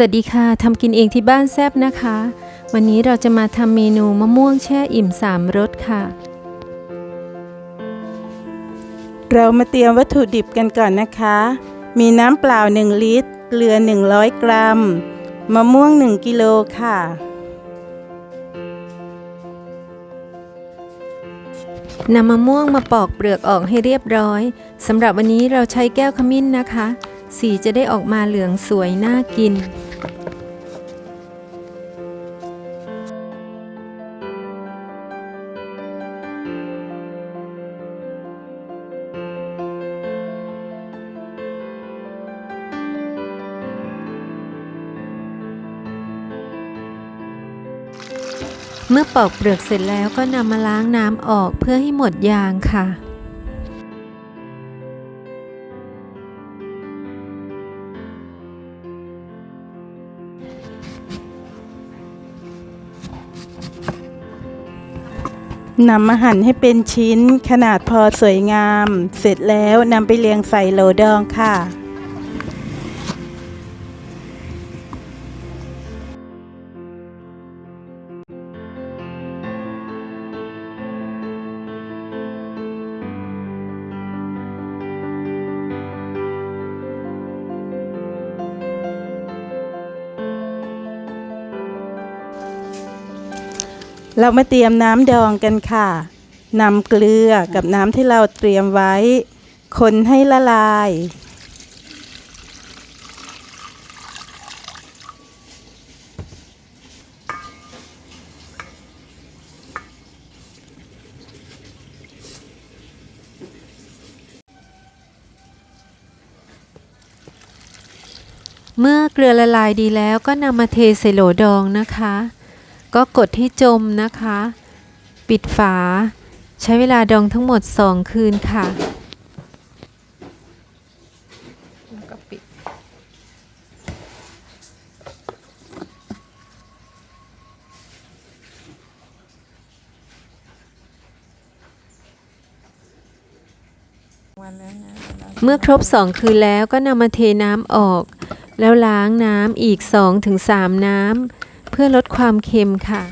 สวัสดีค่ะทำกินเองที่บ้านแซบนะคะ วันนี้เราจะมาทำเมนูมะม่วงแช่อิ่มสามรสค่ะ เรามาเตรียมวัตถุดิบกันก่อนนะคะ มีน้ำเปล่า 1 ลิตร เกลือ 100 กรัม มะม่วง 1 กิโลค่ะ นำมะม่วงมาปอกเปลือกออกให้เรียบร้อยสำหรับวันนี้เราใช้แก้วขมิ้นนะคะสีจะได้ออกมาเหลืองสวยน่ากิน เมื่อปอกเปลือกเสร็จแล้วก็นำมาล้างน้ำออกเพื่อให้หมดยางค่ะ นำมาหั่นให้เป็นชิ้นขนาดพอสวยงาม เสร็จแล้วนำไปเรียงใส่โหลดองค่ะ เรามาเตรียมน้ำดองกันค่ะนำเกลือกับน้ำที่เราเตรียมไว้ คนให้ละลาย เมื่อเกลือละลายดีแล้วก็นำมาเทใส่โหลดองนะคะ ก็กดที่จมนะคะ ปิดฝา ใช้เวลาดองทั้งหมด 2 คืนค่ะเมื่อครบ 2 คืนแล้วก็นำมาเทน้ำออก แล้วล้างน้ำอีก 2-3 น้ำ เพื่อลดความเค็มค่ะ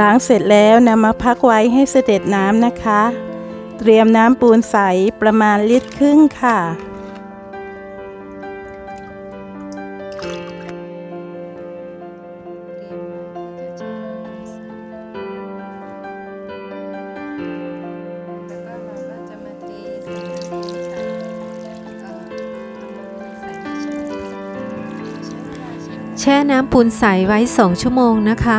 ล้างเสร็จแล้วนำมาพักไว้ให้เสด็จน้ำนะคะ เตรียมน้ำปูนใสประมาณลิตรครึ่งค่ะ แช่น้ำปูนใสไว้ 2 ชั่วโมงนะคะ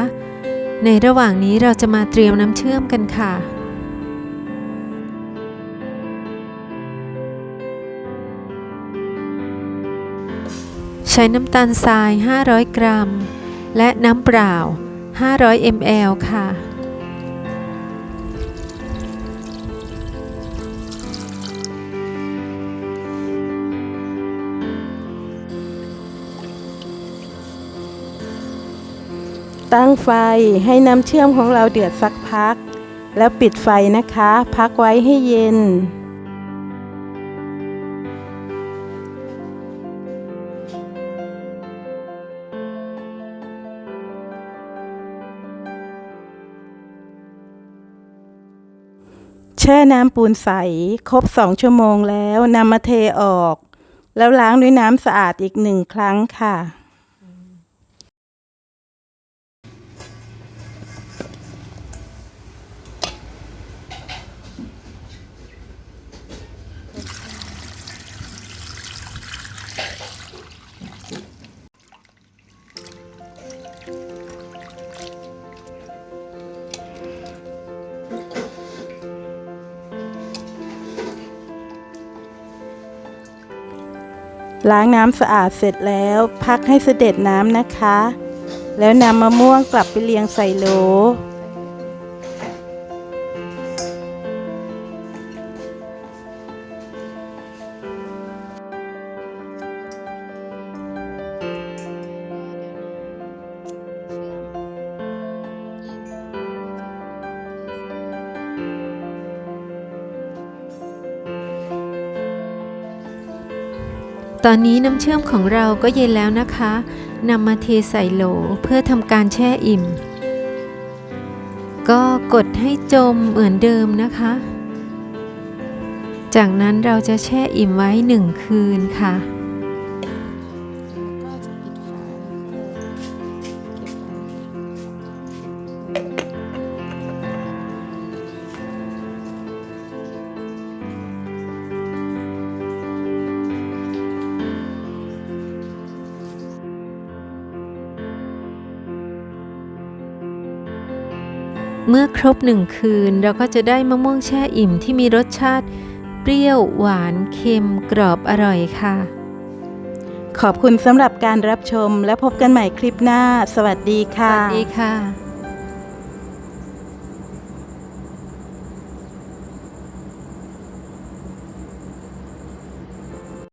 ในระหว่างนี้เราจะมาเตรียมน้ำเชื่อมกันค่ะ ใช้น้ำตาลทราย 500 กรัม และน้ำเปล่า 500 ml ค่ะ ตั้งไฟให้น้ำเชื่อมของเราเดือดสักพัก แล้วปิดไฟนะคะ พักไว้ให้เย็น แช่น้ำปูนใส ครบสองชั่วโมงแล้วนำมาเทออก แล้วล้างด้วยน้ำสะอาดอีกหนึ่งครั้งค่ะ ล้างน้ำสะอาดเสร็จแล้ว พักให้เสด็จน้ำนะคะ แล้วนำมะม่วงกลับไปเรียงใส่โหล ตอนนี้น้ำเชื่อมของเราก็เย็นแล้วนะคะนำมาเทใส่โหลเพื่อทำการแช่อิ่ม ก็กดให้จมเหมือนเดิมนะคะ จากนั้นเราจะแช่อิ่มไว้หนึ่งคืนค่ะ เมื่อครบหนึ่งคืนเราก็จะได้มะม่วงแช่อิ่มที่มีรสชาติเปรี้ยวหวานเค็มกรอบอร่อยค่ะ ขอบคุณสำหรับการรับชมและพบกันใหม่คลิปหน้า สวัสดีสค่ะวัสดีค่ะ